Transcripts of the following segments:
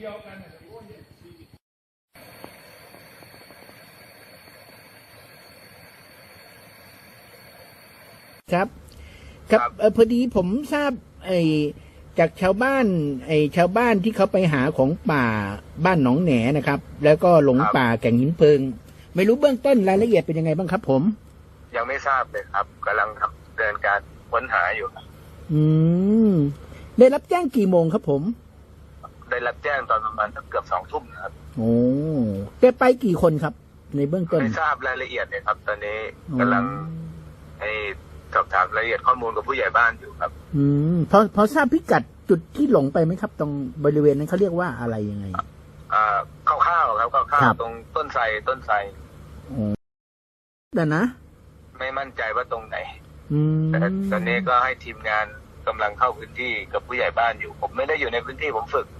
ดียวกันน่ะโอ้ยครับครับ ครับเอ่อพอดีผมทราบไอ้จากชาวบ้านไอ้ชาวบ้านที่เขาไปหาของป่าบ้านหนองแหนนะครับ แล้วก็หลงป่าแก่งหินเพลิง ไม่รู้เบื้องต้นรายละเอียดเป็นยังไงบ้างครับ ผม ยังไม่ทราบเลยครับกำลังทำเดินการค้นหาอยู่ครับอืมได้รับแจ้งกี่โมงครับผมได้ รับแจ้งตอนประมาณสักเกือบสองทุ่มนะครับโอ้ได้ไปกี่คนครับ ในเบื้องต้นไม่ทราบรายละเอียดเลยครับ ตอนนี้อ๋อกำลังให้สอบถามรายละเอียดข้อมูลกับผู้ใหญ่บ้านอยู่ครับ อืมพอพอทราบพิกัดจุดที่หลงไปไหมครับ ตรงบริเวณนั้นเขาเรียกว่าอะไรยังไงอ่าคร่าวๆครับคร่าวครับๆตรงต้นไทรต้นไทรแต่นะ ไม่มั่นใจว่าตรงไหนอืมแต่ตอนนี้ก็ให้ทีมงานกำลังเข้าพื้นที่กับผู้ใหญ่บ้านอยู่ ผมไม่ได้อยู่ในพื้นที่ผมฝึกโอ้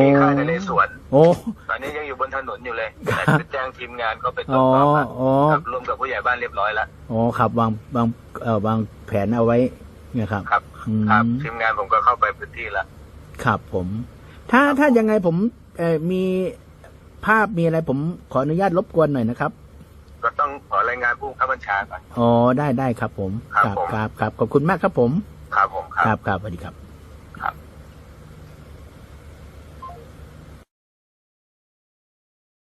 ที่ค่ายนเรศวรโอ้ตอนนี้ยังอยู่บนถนนอยู่เลยครับแต่แจ้งทีมงานก็ไปตรอ๋วอจสอบแล้วอ๋อครับรวมกับผู้ใหญ่บ้านเรียบร้อยแล้วอ๋อครับวางวางเอ่อวางแผนเอาไว้นะครับ ครับอืมครับทีมงานผมก็เข้าไปพื้นที่แล้วครับผม ถ้าถ้ายังไงผมเอ่อมีภาพมีอะไรผมขออนุญาตรบกวนหน่อยนะครับ ก็ต้องขอรายงานผู้บังคับบัญชาก่อนอ๋อได้ได้ครับผม ครับครับผมครับครับขอบคุณมากครับผม ครับผมคครัรับบครับสวัสดีครับ